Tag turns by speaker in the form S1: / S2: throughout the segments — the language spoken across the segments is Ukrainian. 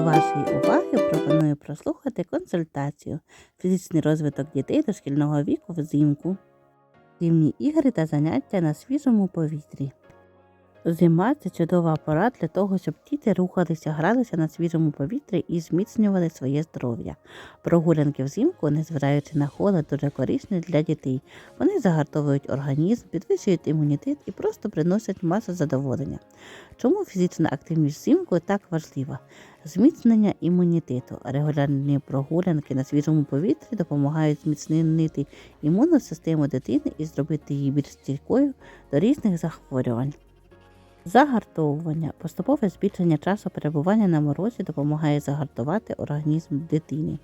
S1: До вашої уваги пропоную прослухати консультацію Фізичний розвиток дітей дошкільного віку взимку, зимні ігри та заняття на свіжому повітрі. Зима це чудова пора для того, щоб діти рухалися, гралися на свіжому повітрі і зміцнювали своє здоров'я. Прогулянки взимку, незважаючи на холод, дуже корисні для дітей. Вони загартовують організм, підвищують імунітет і просто приносять масу задоволення. Чому фізична активність взимку так важлива? Зміцнення імунітету. Регулярні прогулянки на свіжому повітрі допомагають зміцнити імунну систему дитини і зробити її більш стійкою до різних захворювань. Загартовування. Поступове збільшення часу перебування на морозі допомагає загартувати організм дитини.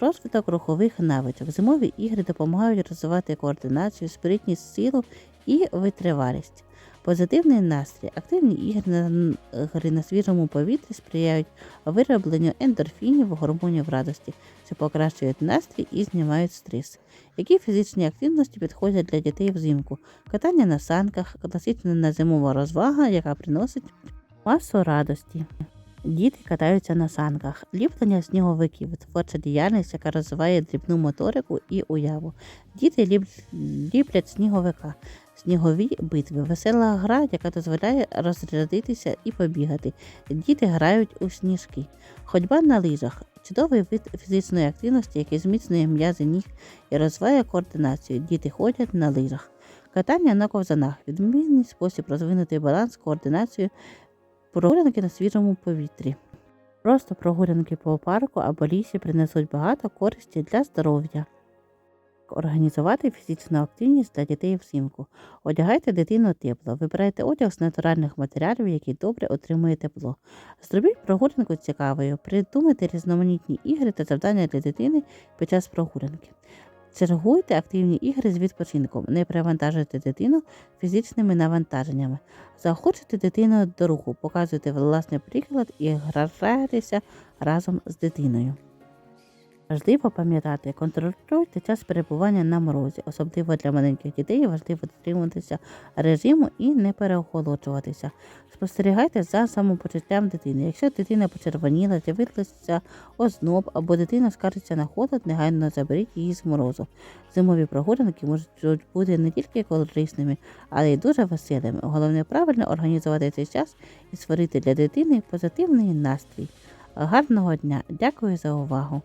S1: Розвиток рухових навичок. Зимові ігри допомагають розвивати координацію, спритність, силу і витривалість. Позитивний настрій. Активні ігри на, свіжому повітрі сприяють виробленню ендорфінів, гормонів радості, що покращують настрій і знімають стрес. Які фізичні активності підходять для дітей взимку? Катання на санках, класична зимова розвага, яка приносить масу радості. Діти катаються на санках, ліплення сніговиків, творча діяльність, яка розвиває дрібну моторику і уяву. Діти ліп- ліплять сніговика, снігові битви, весела гра, яка дозволяє розрядитися і побігати. Діти грають у сніжки. Ходьба на лижах чудовий вид фізичної активності, який зміцнює м'язи ніг і розвиває координацію. Діти ходять на лижах. Катання на ковзанах відмінний спосіб розвинути баланс, координацію, прогулянки на свіжому повітрі. Просто прогулянки по парку або лісі принесуть багато користі для здоров'я. Організувати фізичну активність для дітей взимку. Одягайте дитину тепло, вибирайте одяг з натуральних матеріалів, який добре отримує тепло. Зробіть прогулянку цікавою, придумайте різноманітні ігри та завдання для дитини під час прогулянки. Чергуйте активні ігри з відпочинком, не перевантажуйте дитину фізичними навантаженнями. Заохочуйте дитину до руху, показуйте власний приклад і грайтеся разом з дитиною. Важливо пам'ятати, контролюйте час перебування на морозі, особливо для маленьких дітей важливо дотримуватися режиму і не переохолоджуватися. Спостерігайте за самопочуттям дитини. Якщо дитина почервоніла, з'явилася озноб або дитина скаржиться на холод, негайно заберіть її з морозу. Зимові прогулянки можуть бути не тільки корисними, але й дуже веселими. Головне правильно організувати цей час і створити для дитини позитивний настрій. Гарного дня! Дякую за увагу!